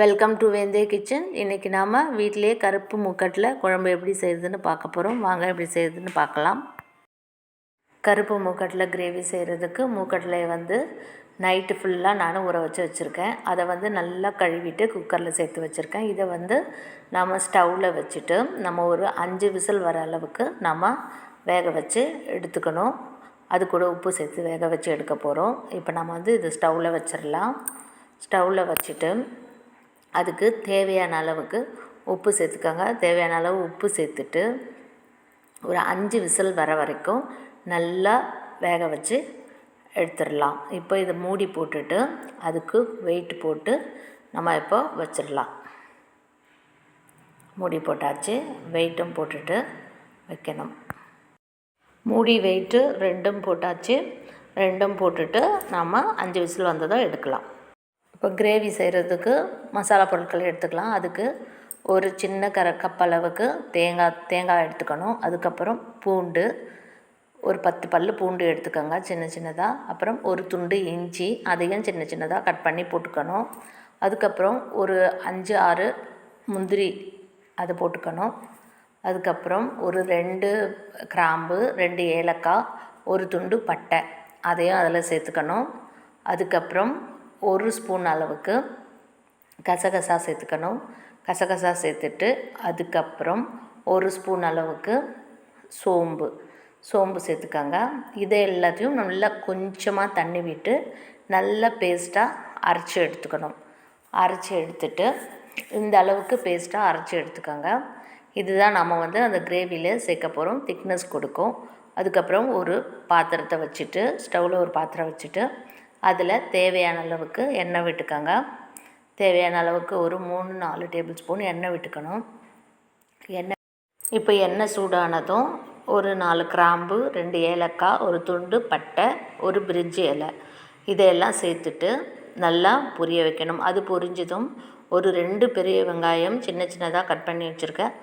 Welcome to வேந்தே kitchen இன்றைக்கி நாம் வீட்டிலேயே கருப்பு மூக்கட்டில் குழம்பு எப்படி செய்யுதுன்னு பார்க்க போகிறோம் வாங்க எப்படி செய்யுதுன்னு பார்க்கலாம். கருப்பு மூக்கட்டில் கிரேவி செய்கிறதுக்கு மூக்கட்டில் வந்து நைட்டு ஃபுல்லாக நான் ஊற வச்சு வச்சுருக்கேன். அதை வந்து நல்லா கழுவிட்டு குக்கரில் சேர்த்து வச்சுருக்கேன். இதை வந்து நம்ம ஸ்டவ்வில் வச்சுட்டு நம்ம ஒரு அஞ்சு விசில் வர அளவுக்கு நம்ம வேக வச்சு எடுத்துக்கணும். அது கூட உப்பு சேர்த்து வேக வச்சு எடுக்க போகிறோம் இப்போ நம்ம வந்து இது ஸ்டவ்வில் வச்சிடலாம் ஸ்டவ்வில் வச்சுட்டு அதுக்கு தேவையான அளவுக்கு உப்பு சேர்த்துக்கோங்க. தேவையான அளவு உப்பு சேர்த்துட்டு ஒரு அஞ்சு விசில் வர வரைக்கும் நல்லா வேக வச்சு எடுத்துடலாம். இப்போ இதை மூடி போட்டுட்டு அதுக்கு வெயிட் போட்டு நம்ம இப்போ வச்சிடலாம். மூடி போட்டாச்சு. வெயிட்டும் போட்டுட்டு வைக்கணும். மூடி வெயிட்டு ரெண்டும் போட்டாச்சு. ரெண்டும் போட்டுட்டு நம்ம அஞ்சு விசில் வந்ததும் எடுக்கலாம். இப்போ கிரேவி செய்கிறதுக்கு மசாலா பொருட்கள் எடுத்துக்கலாம். அதுக்கு ஒரு சின்ன கர கப் அளவுக்கு தேங்காய் தேங்காய் எடுத்துக்கணும். அதுக்கப்புறம் பூண்டு ஒரு பத்து பல் பூண்டு எடுத்துக்கோங்க சின்ன சின்னதாக அப்புறம் ஒரு துண்டு இஞ்சி அதையும் சின்ன சின்னதாக கட் பண்ணி போட்டுக்கணும். அதுக்கப்புறம் ஒரு அஞ்சு ஆறு முந்திரி அதை போட்டுக்கணும். அதுக்கப்புறம் ஒரு ரெண்டு கிராம்பு ரெண்டு ஏலக்காய் ஒரு துண்டு பட்டை அதையும் அதில் சேர்த்துக்கணும். அதுக்கப்புறம் ஒரு ஸ்பூன் அளவுக்கு கசகசா சேர்த்துக்கணும். கசகசா சேர்த்துட்டு அதுக்கப்புறம் ஒரு ஸ்பூன் அளவுக்கு சோம்பு. சோம்பு சேர்த்துக்கோங்க. இதை எல்லாத்தையும் நல்லா கொஞ்சமாக தண்ணி விட்டு நல்லா பேஸ்ட்டாக அரைச்சி எடுத்துக்கணும். அரைச்சி எடுத்துட்டு இந்த அளவுக்கு பேஸ்ட்டாக அரைச்சி எடுத்துக்கோங்க. இதுதான் நம்ம வந்து அந்த கிரேவியில் சேர்க்க போகிறோம் திக்னஸ் கொடுக்கும். அதுக்கப்புறம் ஒரு பாத்திரத்தை வச்சுட்டு ஸ்டவ்வில் ஒரு பாத்திரம் வச்சுட்டு அதில் தேவையான அளவுக்கு எண்ணெய் விட்டுக்கோங்க. தேவையான அளவுக்கு ஒரு மூணு நாலு டேபிள் ஸ்பூன் எண்ணெய் விட்டுக்கணும். எண்ணெய் இப்போ எண்ணெய் சூடானதும் ஒரு நாலு கிராம்பு ரெண்டு ஏலக்காய் ஒரு துண்டு பட்டை ஒரு பிரிட்ஜு இலை. இதையெல்லாம் சேர்த்துட்டு நல்லா பொரிய வைக்கணும். அது பொரிஞ்சதும் ஒரு ரெண்டு பெரிய வெங்காயம் சின்ன சின்னதாக கட் பண்ணி வச்சுருக்கேன்.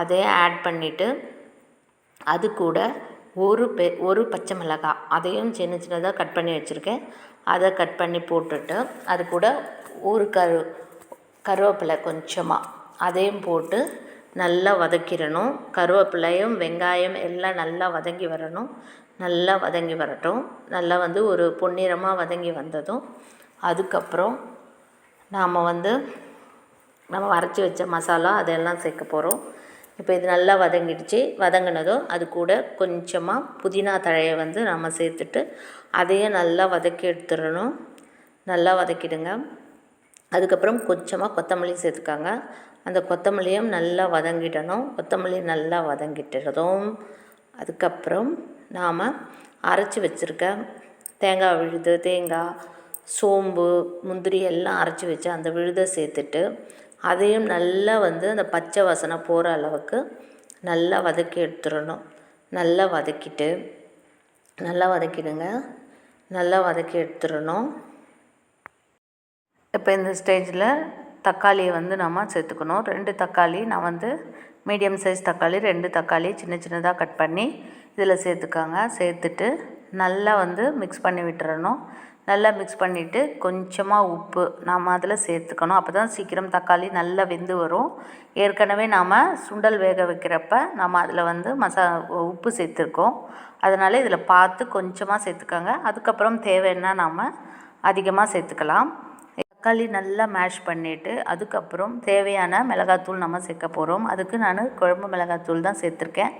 அதையும் ஆட் பண்ணிவிட்டு அது கூட ஒரு பெ ஒரு பச்சை மிளகாய் அதையும் சின்ன சின்னதாக கட் பண்ணி வச்சுருக்கேன். அதை கட் பண்ணி போட்டுட்டு அது கூட ஒரு கரு கருவேப்பிலை கொஞ்சமாக அதையும் போட்டு நல்லா வதக்கிடணும். கருவேப்பிலையும் வெங்காயம் எல்லாம் நல்லா வதங்கி வரணும். நல்லா வதங்கி வரட்டும். நல்லா வந்து ஒரு பொன்னிறமாக வதங்கி வந்ததும் அதுக்கப்புறம் நாம் வந்து நம்ம அரைச்சி வச்ச மசாலா அதெல்லாம் சேர்க்க போகிறோம் இப்போ இது நல்லா வதங்கிடுச்சு. வதங்கினதும் அது கூட கொஞ்சமாக புதினா தழையை வந்து நம்ம சேர்த்துட்டு அதையும் நல்லா வதக்கி எடுத்துடணும். நல்லா வதக்கிடுங்க. அதுக்கப்புறம் கொஞ்சமாக கொத்தமல்லி சேர்த்துக்காங்க. அந்த கொத்தமல்லியும் நல்லா வதங்கிடணும். கொத்தமல்லி நல்லா வதங்கிட்டுறதும் அதுக்கப்புறம் நாம் அரைச்சி வச்சுருக்க தேங்காய் விழுது தேங்காய் சோம்பு முந்திரி எல்லாம் அரைச்சி வச்சு அந்த விழுதை சேர்த்துட்டு அதையும் நல்லா வந்து அந்த பச்சை வாசனை போகிற அளவுக்கு நல்லா வதக்கி எடுத்துடணும். நல்லா வதக்கிட்டு நல்லா வதக்கிடுங்க. நல்லா வதக்கி எடுத்துடணும். இப்போ இந்த ஸ்டேஜில் தக்காளியை வந்து நம்ம சேர்த்துக்கணும். ரெண்டு தக்காளி நான் வந்து மீடியம் சைஸ் தக்காளி ரெண்டு தக்காளி சின்ன சின்னதாக கட் பண்ணி இதில் சேர்த்துக்காங்க. சேர்த்துட்டு நல்லா வந்து மிக்ஸ் பண்ணி விட்டுறணும். நல்லா மிக்ஸ் பண்ணிவிட்டு கொஞ்சமாக உப்பு நாம் அதில் சேர்த்துக்கணும். அப்போ தான் சீக்கிரம் தக்காளி நல்லா வெந்து வரும். ஏற்கனவே நாம் சுண்டல் வேக வைக்கிறப்ப நம்ம அதில் வந்து மசா உப்பு சேர்த்துருக்கோம். அதனால் இதில் பார்த்து கொஞ்சமாக சேர்த்துக்கோங்க. அதுக்கப்புறம் தேவைன்னா நாம் அதிகமாக சேர்த்துக்கலாம். தக்காளி நல்லா மேஷ் பண்ணிவிட்டு அதுக்கப்புறம் தேவையான மிளகாத்தூள் நம்ம சேர்க்க போகிறோம் அதுக்கு நான் குழம்பு மிளகாத்தூள் தான் சேர்த்துருக்கேன்.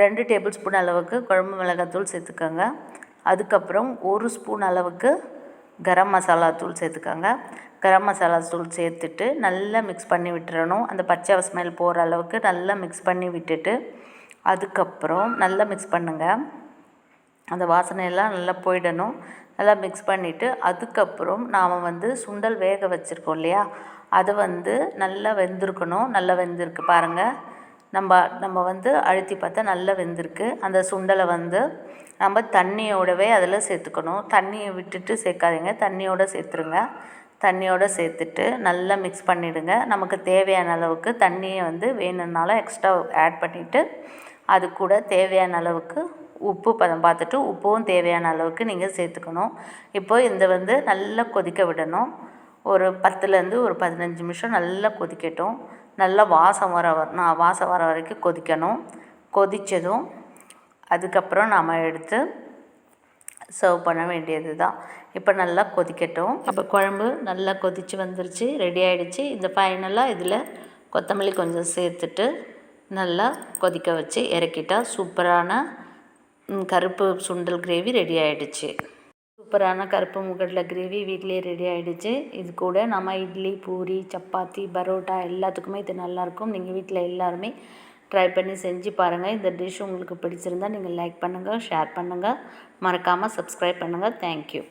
ரெண்டு டேபிள் ஸ்பூன் அளவுக்கு குழம்பு மிளகாத்தூள் சேர்த்துக்கோங்க. அதுக்கப்புறம் ஒரு ஸ்பூன் அளவுக்கு கரம் மசாலா தூள் சேர்த்துக்கோங்க. கரம் மசாலா தூள் சேர்த்துட்டு நல்லா மிக்ஸ் பண்ணி விட்டுறணும். அந்த பச்சை ஸ்மெல் போகிற அளவுக்கு நல்லா மிக்ஸ் பண்ணி விட்டுட்டு அதுக்கப்புறம் நல்லா மிக்ஸ் பண்ணுங்கள் அந்த வாசனையெல்லாம் நல்லா போயிடணும். நல்லா மிக்ஸ் பண்ணிவிட்டு அதுக்கப்புறம் நாம் வந்து சுண்டல் வேக வச்சுருக்கோம் இல்லையா? அது வந்து நல்லா வெந்திருக்கணும். நல்லா வெந்திருக்கு பாருங்கள் நம்ம நம்ம வந்து அழுத்தி பார்த்தா நல்லா வெந்திருக்கு. அந்த சுண்டலை வந்து நம்ம தண்ணியோடவே அதில் சேர்த்துக்கணும். தண்ணியை விட்டுட்டு சேர்க்காதீங்க. தண்ணியோடு சேர்த்துருங்க. தண்ணியோடு சேர்த்துட்டு நல்லா மிக்ஸ் பண்ணிவிடுங்க நமக்கு தேவையான அளவுக்கு தண்ணியை வந்து வேணும்னாலும் எக்ஸ்ட்ரா ஆட் பண்ணிவிட்டு அது கூட தேவையான அளவுக்கு உப்பு பதம் பார்த்துட்டு உப்பும் தேவையான அளவுக்கு நீங்கள் சேர்த்துக்கணும். இப்போ இந்த வந்து நல்லா கொதிக்க விடணும். ஒரு பத்துலேருந்து ஒரு பதினஞ்சு நிமிஷம் நல்லா கொதிக்கட்டும். நல்லா வாசம் வர வர நான் வாசம் வர வரைக்கும் கொதிக்கணும். கொதித்ததும் அதுக்கப்புறம் நாம் எடுத்து சர்வ் பண்ண வேண்டியது தான் இப்போ நல்லா கொதிக்கட்டும். இப்போ குழம்பு நல்லா கொதித்து வந்துருச்சு ரெடி ஆகிடுச்சு இந்த ஃபைனலாக இதில் கொத்தமல்லி கொஞ்சம் சேர்த்துட்டு நல்லா கொதிக்க வச்சு இறக்கிட்டால் சூப்பரான கருப்பு சுண்டல் கிரேவி ரெடி ஆகிடுச்சு சூப்பரான கருப்பு முகட்டில் கிரேவி வீட்டிலே ரெடி ஆகிடுச்சு இது கூட நம்ம இட்லி பூரி சப்பாத்தி பரோட்டா எல்லாத்துக்குமே இது நல்லாயிருக்கும் நீங்கள் வீட்டில் எல்லாருமே ட்ரை பண்ணி செஞ்சு பாருங்கள் இந்த டிஷ் உங்களுக்கு பிடிச்சிருந்தால் நீங்கள் லைக் பண்ணுங்கள் ஷேர் பண்ணுங்கள் மறக்காமல் சப்ஸ்கிரைப் பண்ணுங்கள் தேங்க்யூ